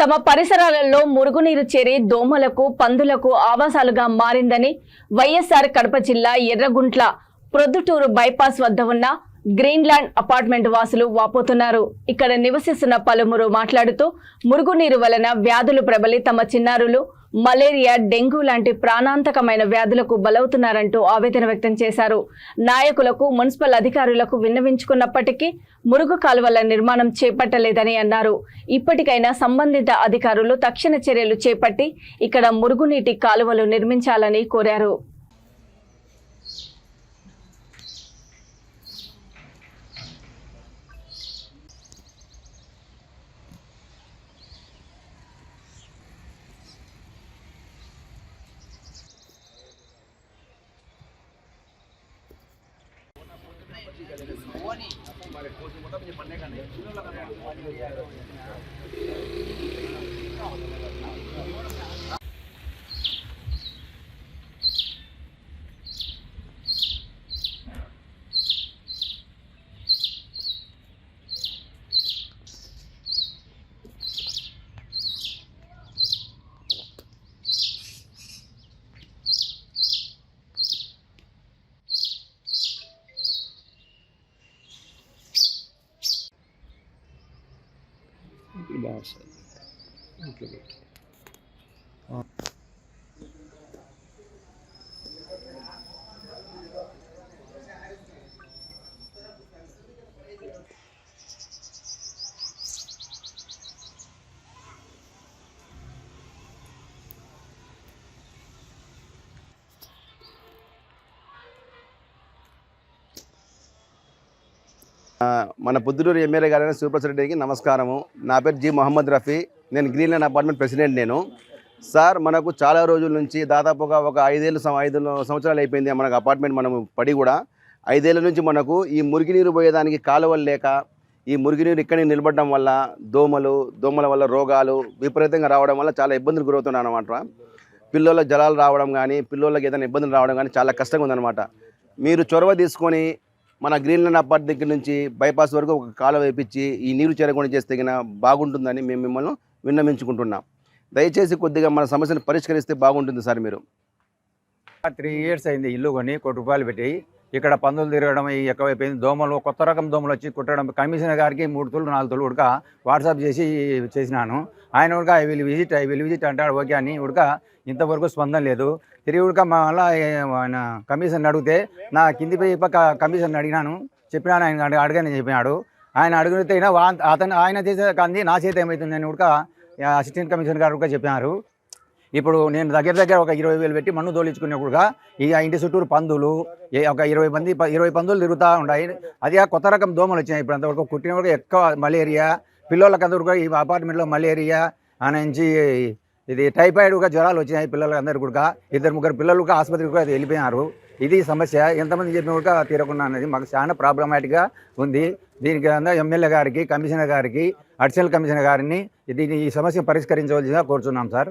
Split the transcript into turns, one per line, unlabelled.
తమ పరిసరాలలో మురుగునీరు చేరి దోమలకు పందులకు ఆవాసాలుగా మారిందని వైఎస్ఆర్ కడప జిల్లా ఎర్రగుంట్ల ప్రొద్దుటూరు బైపాస్ వద్ద ఉన్న గ్రీన్లాండ్ అపార్ట్మెంట్ వాసులు వాపోతున్నారు. ఇక్కడ నివసిస్తున్న పలువురు మాట్లాడుతూ మురుగునీరు వలన వ్యాధులు ప్రబలి తమ చిన్నారులు మలేరియా డెంగ్యూ లాంటి ప్రాణాంతకమైన వ్యాధులకు బలవుతున్నారంటూ ఆవేదన వ్యక్తం చేశారు. నాయకులకు మున్సిపల్ అధికారులకు విన్నవించుకున్నప్పటికీ మురుగు కాలువల నిర్మాణం చేపట్టలేదని అన్నారు. ఇప్పటికైనా సంబంధిత అధికారులు తక్షణ చర్యలు చేపట్టి ఇక్కడ మురుగునీటి కాలువలు నిర్మించాలని కోరారు.
नहीं బాగా వస్తుంది ఇంట్లో పెట్టి
మన పొద్దుటూరు ఎమ్మెల్యే గారైన సూపర్ రెడ్డికి నమస్కారము. నా పేరు జి మొహమ్మద్ రఫీ. నేను గ్రీన్ లైన్ అపార్ట్మెంట్ ప్రెసిడెంట్ నేను. సార్ మనకు చాలా రోజుల నుంచి దాదాపుగా ఒక ఐదేళ్ళు ఐదు సంవత్సరాలు అయిపోయింది మనకు అపార్ట్మెంట్ మనం పడి కూడా. ఐదేళ్ళ నుంచి మనకు ఈ మురిగినీరు పోయేదానికి కాలువలు లేక ఈ మురిగినీరు ఇక్కడే నిలబడడం వల్ల దోమలు దోమల వల్ల రోగాలు విపరీతంగా రావడం వల్ల చాలా ఇబ్బందులు గురవుతున్నాను అనమాట పిల్లల జలాలు రావడం కానీ పిల్లలకి ఏదైనా ఇబ్బందులు రావడం కానీ చాలా కష్టంగా ఉందన్నమాట. మీరు చొరవ తీసుకొని మన గ్రీన్లాండ్ అపార్ట్ దగ్గర నుంచి బైపాస్ వరకు ఒక కాలువ వేపించి ఈ నీరు చేరకుండా చేస్తే గిన బాగుంటుందని మేము మిమ్మల్ని విన్నమించుకుంటున్నాం దయచేసి కొద్దిగా మన సమస్యను పరిష్కరిస్తే బాగుంటుంది సార్ మీరు.
త్రీ ఇయర్స్ అయింది ఇల్లు కొని కోటి రూపాయలు పెట్టి ఇక్కడ పందులు తిరగడం ఎక్కువైపోయింది. దోమలు కొత్త రకం దోమలు వచ్చి కుట్టడం. కమిషనర్ గారికి మూడు తులు నాలుగు తులు ఉడక వాట్సాప్ చేసి చేసినాను. ఆయన ఉడక I will visit I will visit అంటాడు. ఓకే అని ఉడక ఇంతవరకు స్పందన లేదు. తిరిగి ఉడక మళ్ళీ ఆయన కమిషన్ అడిగితే నా కింది పక్క కమిషన్ అడిగినాను. చెప్పినాను ఆయన అడగని చెప్పినాడు. ఆయన అడిగితే అతను ఆయన చేసే కంది నా చేతి ఏమవుతుందని ఉడక అసిస్టెంట్ కమిషనర్ గారు కూడా చెప్పినారు. ఇప్పుడు నేను దగ్గర దగ్గర ఒక ఇరవై వేలు పెట్టి మన్ను తోలించుకునేప్పుడుగా ఈ ఇంటి చుట్టూరు పందులు ఏ ఒక ఇరవై మంది ఇరవై పందులు తిరుగుతూ ఉన్నాయి అది ఆ కొత్త రకం దోమలు వచ్చినాయి ఇప్పుడు అంతవరకు. కుట్టిన వరకు ఎక్కువ మలేరియా పిల్లలకి అందరూ కూడా ఈ అపార్ట్మెంట్లో మలేరియా ఆ నుంచి ఇది టైఫాయిడ్ కూడా జ్వరాలు వచ్చినాయి పిల్లలందరూ కూడా. ఇద్దరు ముగ్గురు పిల్లలు కూడా ఆసుపత్రికి కూడా వెళ్ళిపోయినారు. ఇది సమస్య. ఎంతమంది చెప్పిన కూడా తీరకుండా అనేది మాకు చాలా ప్రాబ్లమాటిక్గా ఉంది. దీనికి ఎమ్మెల్యే గారికి కమిషనర్ గారికి అడిషనల్ కమిషనర్ గారిని దీన్ని ఈ సమస్య పరిష్కరించవలసిందిగా కోరుచున్నాం సార్.